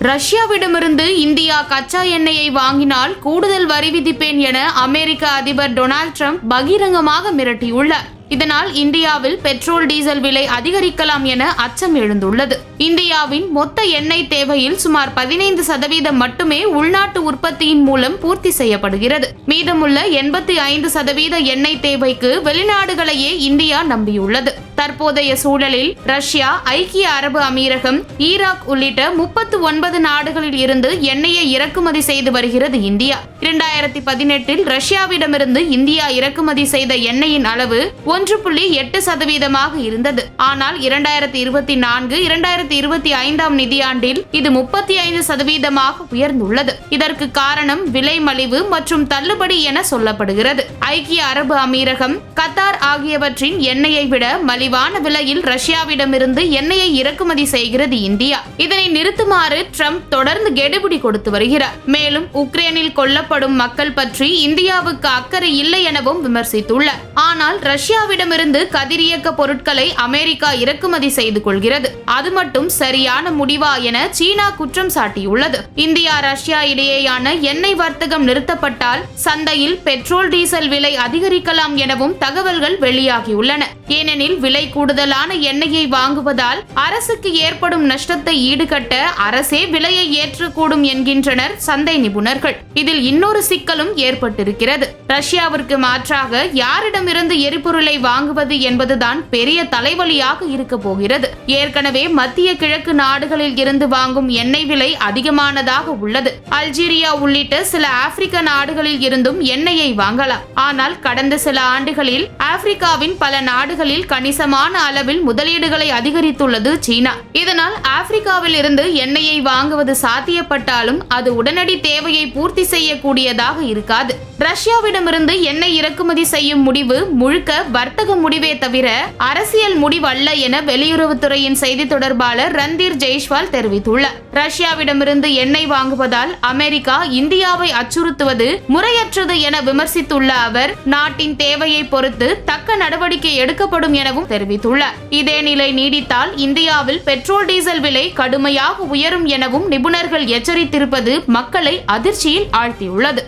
ரஷ்யாவிடமிருந்து India கச்சா எண்ணெயை வாங்கினால் கூடுதல் வரி விதிப்பேன் என அமெரிக்க அதிபர் டொனால்ட் ட்ரம்ப் பகிரங்கமாக மிரட்டியுள்ளார். இதனால் இந்தியாவில் பெட்ரோல் டீசல் விலை அதிகரிக்கலாம் என அச்சம் எழுந்துள்ளது. இந்தியாவின் மொத்த எண்ணெய் தேவையில் சுமார் பதினைந்து சதவீதம் மட்டுமே உள்நாட்டு உற்பத்தியின் மூலம் பூர்த்தி செய்யப்படுகிறது. மீதமுள்ள எண்பத்தி ஐந்து சதவீத எண்ணெய் தேவைக்கு வெளிநாடுகளையே இந்தியா நம்பியுள்ளது. தற்போதைய சூழலில் ரஷ்யா ஐக்கிய அரபு அமீரகம் ஈராக் உள்ளிட்ட முப்பத்து ஒன்பது நாடுகளில் இருந்து எண்ணெயை இறக்குமதி செய்து வருகிறது இந்தியா. இரண்டாயிரத்தி பதினெட்டில் ரஷ்யாவிடமிருந்து இந்தியா இறக்குமதி செய்த எண்ணெயின் அளவு ஒன்று புள்ளி எட்டு சதவீதமாக இருந்தது. ஆனால் இரண்டாயிரத்தி இருபத்தி நான்கு இரண்டாயிரத்தி இருபத்தி ஐந்தாம் நிதியாண்டில் இது முப்பத்தி ஐந்து சதவீதமாக உயர்ந்துள்ளது. இதற்கு காரணம் விலை மலிவு மற்றும் தள்ளுபடி என சொல்லப்படுகிறது. ஐக்கிய அரபு அமீரகம் கத்தார் ஆகியவற்றின் எண்ணெயை விட மலிவான விலையில் ரஷ்யாவிடமிருந்து எண்ணெயை இறக்குமதி செய்கிறது இந்தியா. இதனை நிறுத்துமாறு ட்ரம்ப் தொடர்ந்து கெடுபிடி கொடுத்து வருகிறார். மேலும் உக்ரைனில் கொல்லப்படும் மக்கள் பற்றி இந்தியாவுக்கு அக்கறை இல்லை எனவும் விமர்சித்துள்ளார். ஆனால் ரஷ்யா ரஷ்யாவிடமிருந்து கதிரியக்க பொருட்களை அமெரிக்கா இறக்குமதி செய்து கொள்கிறது. அது மட்டும் சரியான முடிவா என சீனா குற்றம் சாட்டியுள்ளது. இந்தியா ரஷ்யா இடையேயான எண்ணெய் வர்த்தகம் நிறுத்தப்பட்டால் சந்தையில் பெட்ரோல் டீசல் விலை அதிகரிக்கலாம் எனவும் தகவல்கள் வெளியாகியுள்ளன. ஏனெனில் விலை கூடுதலான எண்ணெயை வாங்குவதால் அரசுக்கு ஏற்படும் நஷ்டத்தை ஈடுகட்ட அரசே விலையை ஏற்றக்கூடும் என்கின்றனர் சந்தை நிபுணர்கள். இதில் இன்னொரு சிக்கலும் ஏற்பட்டிருக்கிறது. ரஷ்யாவிற்கு மாற்றாக யாரிடமிருந்து எரிபொருளை வாங்குவது என்பதுதான் பெரிய தலைவலியாக இருக்க போகிறது. ஏற்கனவே மத்திய கிழக்கு நாடுகளில் இருந்து வாங்கும் எண்ணெய் விலை அதிகமானதாக உள்ளது. அல்ஜீரியா உள்ளிட்ட சில ஆப்பிரிக்க நாடுகளில் இருந்தும் எண்ணெயை வாங்கலாம். ஆனால் கடந்த சில ஆண்டுகளில் ஆப்பிரிக்காவின் பல நாடுகளில் கணிசமான அளவில் முதலீடுகளை அதிகரித்துள்ளது சீனா. இதனால் ஆப்பிரிக்காவில் இருந்து எண்ணெயை வாங்குவது சாத்தியப்பட்டாலும் அது உடனடி தேவையை பூர்த்தி செய்யக்கூடியதாக இருக்காது. ரஷ்யாவிடமிருந்து எண்ணெய் இறக்குமதி செய்யும் முடிவு முழுக்க வர்த்தக முடிவே தவிர அரசியல் முடிவல்ல என வெளியுறவுத்துறையின் செய்தி தொடர்பாளர் ரந்தீர் ஜெய்ஷ்வால் தெரிவித்துள்ளார். ரஷ்யாவிடமிருந்து எண்ணெய் வாங்குவதால் அமெரிக்கா இந்தியாவை அச்சுறுத்துவது முறையற்றது என விமர்சித்துள்ள அவர் நாட்டின் தேவையை பொறுத்து தக்க நடவடிக்கை எடுக்கப்படும் எனவும் தெரிவித்துள்ளார். இதே நிலை நீடித்தால் இந்தியாவில் பெட்ரோல் டீசல் விலை கடுமையாக உயரும் எனவும் நிபுணர்கள் எச்சரித்திருப்பது மக்களை அதிர்ச்சியில் ஆழ்த்தியுள்ளது.